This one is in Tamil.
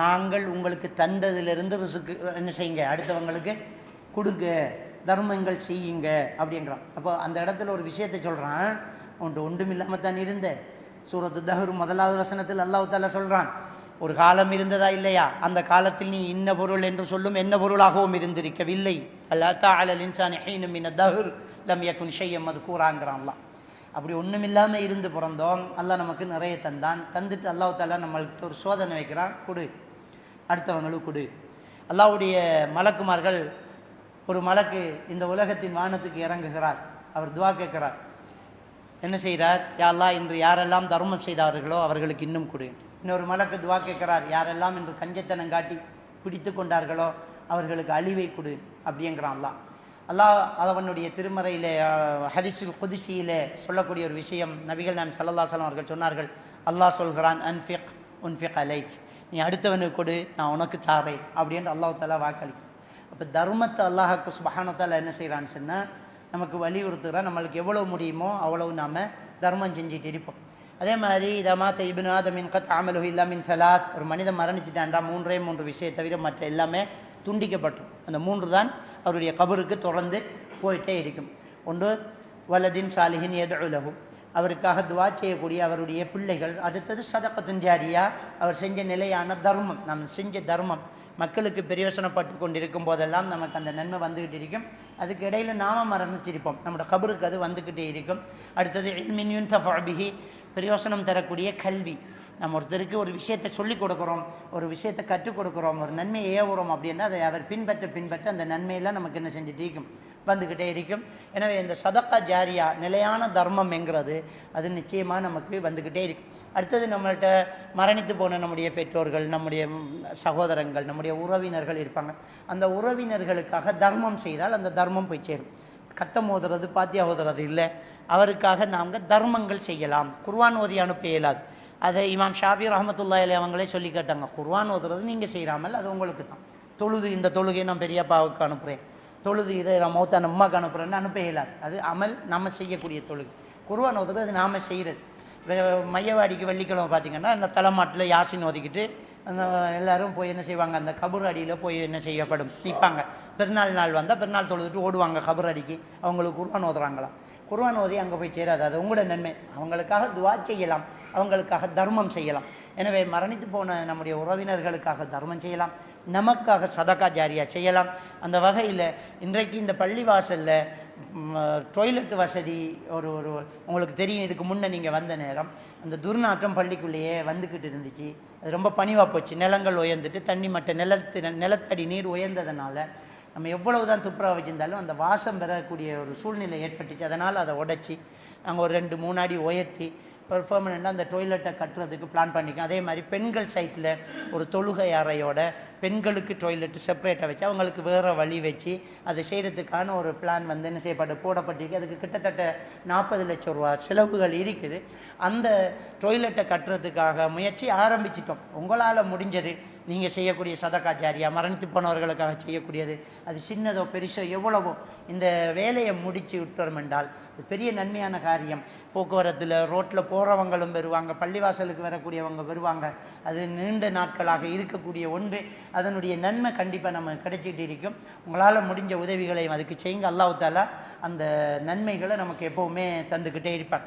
நாங்கள் உங்களுக்கு தந்ததிலிருந்து ரிசுக்கு என்ன செய்யுங்க அடுத்தவங்களுக்கு கொடுங்க தர்மங்கள் செய்யுங்க அப்படின்றான். அப்போ அந்த இடத்துல ஒரு விஷயத்தை சொல்கிறான் உன்ட்டு ஒன்றும் இல்லாமல் தான் இருந்த. சூரத்து தஹர் முதலாவது வசனத்தில் அல்லாஹ் சொல்கிறான் ஒரு காலம் இருந்ததா இல்லையா? அந்த காலத்தில் நீ இன்ன பொருள் என்று சொல்லும் என்ன பொருளாகவும் இருந்திருக்கவில்லை. அல்லா தாலல் இன்சான் ஹீனும் இன்ன தஹர் லம் யக்குன் ஷையம் அது கூறாங்கிறான்லாம் அப்படி ஒன்றும் இல்லாமல் இருந்து பிறந்தோம். அல்லாஹ் நமக்கு நிறைய தந்தான். தந்துட்டு அல்லாஹ் தாலா நம்மள்கிட்ட ஒரு சோதனை வைக்கிறான். கொடு. அடுத்தவங்களும் கொடு. அல்லாஹ்வுடைய மலக்குமார்கள் ஒரு மலக்கு இந்த உலகத்தின் வானத்துக்கு இறங்குகிறார். அவர் துவா கேட்கிறார். என்ன செய்கிறார் யா அல்லாஹ் இன்று யாரெல்லாம் தர்மம் செய்தார்களோ அவர்களுக்கு இன்னும் கொடு. இன்னொரு மலக்கு துவா கேட்கிறார். யாரெல்லாம் இன்று கஞ்சத்தனம் காட்டி பிடித்து கொண்டார்களோ அவர்களுக்கு அழிவை கொடு. அப்படிங்கிறான்லாம் அல்லாஹ் அவனுடைய திருமறையிலே அஹ், குதிசியில் சொல்லக்கூடிய ஒரு விஷயம் நபிகள் நாம் சல்லல்லா சலம் அவர்கள் சொன்னார்கள். அல்லாஹ் சொல்கிறான் அன்ஃபிக் உன்ஃபிக் அலைக். நீ அடுத்தவனுக்கு கொடு நான் உனக்கு தாரேன். அப்படின்னு அல்லாஹ் தாலா வாக்களிக்கும் அப்போ தர்மத்தை அல்லாஹாக்கு சுபஹானத்தால் என்ன செய்கிறான்னு சொன்னால் நமக்கு வலியுறுத்துகிறான் நம்மளுக்கு எவ்வளோ முடியுமோ அவ்வளவு நாம் தர்மம் செஞ்சுட்டு இருப்போம். அதே மாதிரி இதமாத்த இபின் ஆதமின் கத் ஆமலு இல்லாமின் சலாஸ் ஒரு மனிதன் மரணிச்சிட்டான்டா மூன்றே மூன்று விஷயத்தை தவிர மற்ற எல்லாமே துண்டிக்கப்பட்டோம் அந்த மூன்று தான் அவருடைய கபருக்கு தொடர்ந்து போயிட்டே இருக்கும். ஒன்று வலதின் சாலிஹின் எதுலகும் அவருக்காக துவா செய்யக்கூடிய அவருடைய பிள்ளைகள். அடுத்தது சதக்கத்தின் ஜாரியா. அவர் செஞ்ச நிலையான தர்மம் நாம் செஞ்ச தர்மம். மக்களுக்கு பிரயோசனப்பட்டு கொண்டிருக்கும் போதெல்லாம் நமக்கு அந்த நன்மை வந்துக்கிட்டு இருக்கும். அதுக்கு இடையில் நாம மரணிச்சிருப்போம். நம்மளோட கபருக்கு அது வந்துக்கிட்டே இருக்கும். அடுத்தது இல்மின்யூன் தஃபாபிகி பிரயோசனம் தரக்கூடிய கல்வி. நம்ம ஒருத்தருக்கு ஒரு விஷயத்தை சொல்லிக் கொடுக்குறோம் ஒரு விஷயத்தை கற்றுக் கொடுக்குறோம் ஒரு நன்மையை ஏவுறோம் அப்படின்னா அதை அவர் பின்பற்ற பின்பற்ற அந்த நன்மையெல்லாம் நமக்கு என்ன செஞ்சுட்டு இருக்கும் வந்துக்கிட்டே இருக்கும். எனவே இந்த சதக்கா ஜாரியா நிலையான தர்மம் என்கிறது அது நிச்சயமாக நமக்கு வந்துக்கிட்டே இருக்கும். அடுத்தது நம்மள்கிட்ட மரணித்து போன நம்முடைய பெற்றோர்கள் நம்முடைய சகோதரங்கள் நம்முடைய உறவினர்கள் இருப்பாங்க. அந்த உறவினர்களுக்காக தர்மம் செய்தால் அந்த தர்மம் போய் சேரும். கத்தம் ஓதுறது பாத்தியா ஓதுறது இல்லை. அவருக்காக நாங்கள் தர்மங்கள் செய்யலாம். குர்வான் ஓதி அனுப்ப இயலாது. அதை இமாம் ஷாஃபி ரஹமத்துல்லா அலி அவங்களே சொல்லி கேட்டாங்க. குர்வான் ஓதுறது நீங்கள் செய்கிறாமல் அது உங்களுக்கு தான். தொழுது இந்த தொழுகையை நான் பெரியப்பாவுக்கு அனுப்புகிறேன் தொழுது இதை நான் மௌத்தா அம்மாவுக்கு அனுப்புகிறேன்னு அனுப்ப இயலாது அது அமல் நம்ம செய்யக்கூடிய தொழுகை. குர்வான் ஓதுறது அது நாம் செய்கிறது மையவாடிக்கு வெள்ளிக்கிழமை பார்த்திங்கன்னா அந்த தலைமாட்டில் யாசின் ஒதுக்கிட்டு அந்த எல்லோரும் போய் என்ன செய்வாங்க? அந்த கபூர் அடியில் போய் என்ன செய்யப்படும்? நிற்பாங்க பெருநாள் நாள் வந்தால் பெருநாள் தொழுதுட்டு ஓடுவாங்க கபூர் அடிக்கு. அவங்களுக்கு குர்வான் ஓதுறாங்களாம். குர்வான் ஓதி அங்கே போய் சேராது. அது உங்களோட நன்மை. அவங்களுக்காக துவா செய்யலாம். அவங்களுக்காக தர்மம் செய்யலாம். எனவே மரணித்து போன நம்முடைய உறவினர்களுக்காக தர்மம் செய்யலாம். நமக்காக சதகா ஜாரியா செய்யலாம். அந்த வகையில் இன்றைக்கு இந்த பள்ளிவாசலில் டொய்லெட் வசதி ஒரு ஒரு உங்களுக்கு தெரியும். இதுக்கு முன்னே நீங்கள் வந்த நேரம். அந்த துர்நாற்றம் பள்ளிக்குள்ளேயே வந்துக்கிட்டு இருந்துச்சு. அது ரொம்ப பணிவாக போச்சு. நிலங்கள் உயர்ந்துட்டு தண்ணி மட்ட நிலத்து நிலத்தடி நீர் உயர்ந்ததுனால நம்ம எவ்வளவு தான் துப்புரவாக வச்சிருந்தாலும் அந்த வாசம் பெறக்கூடிய ஒரு சூழ்நிலை ஏற்பட்டுச்சு. அதனால் அதை உடைச்சி நாங்கள் ஒரு ரெண்டு மூணு அடி உயர்த்தி ஒரு அந்த டொய்லெட்டை கட்டுறதுக்கு பிளான் பண்ணிக்கோம் அதே மாதிரி பெண்கள் சைட்டில் ஒரு தொழுகை அறையோட பெண்களுக்கு டொய்லெட் செப்பரேட்டாக வச்சு அவங்களுக்கு வேறு வழி வச்சு அதை செய்கிறதுக்கான ஒரு பிளான் வந்து என்ன செய்யப்பட்டு போடப்பட்டிருக்கு. அதுக்கு கிட்டத்தட்ட நாற்பது லட்சம் ரூபா செலவுகள் இருக்குது. அந்த டொய்லெட்டை கட்டுறதுக்காக முயற்சி ஆரம்பிச்சிட்டோம். உங்களால் முடிஞ்சது. நீங்கள் செய்யக்கூடிய சதகாச்சாரியாக மரணித்து போனவர்களுக்காக செய்யக்கூடியது. அது சின்னதோ பெருசோ எவ்வளவோ. இந்த வேலையை முடித்து விட்டோம் என்றால் அது பெரிய நன்மையான காரியம். போக்குவரத்தில் ரோட்டில் போகிறவங்களும் வருவாங்க பள்ளிவாசலுக்கு வரக்கூடியவங்க வருவாங்க. அது நீண்ட நாட்களாக இருக்கக்கூடிய ஒன்று. அதனுடைய நன்மை கண்டிப்பாக நம்ம கிடைச்சிட்டு இருக்கும். உங்களால் முடிஞ்ச உதவிகளை அதுக்கு செய்யுங்க. அல்லாஹ் அந்த நன்மைகளை நமக்கு எப்போவுமே தந்துக்கிட்டே இருப்பான்.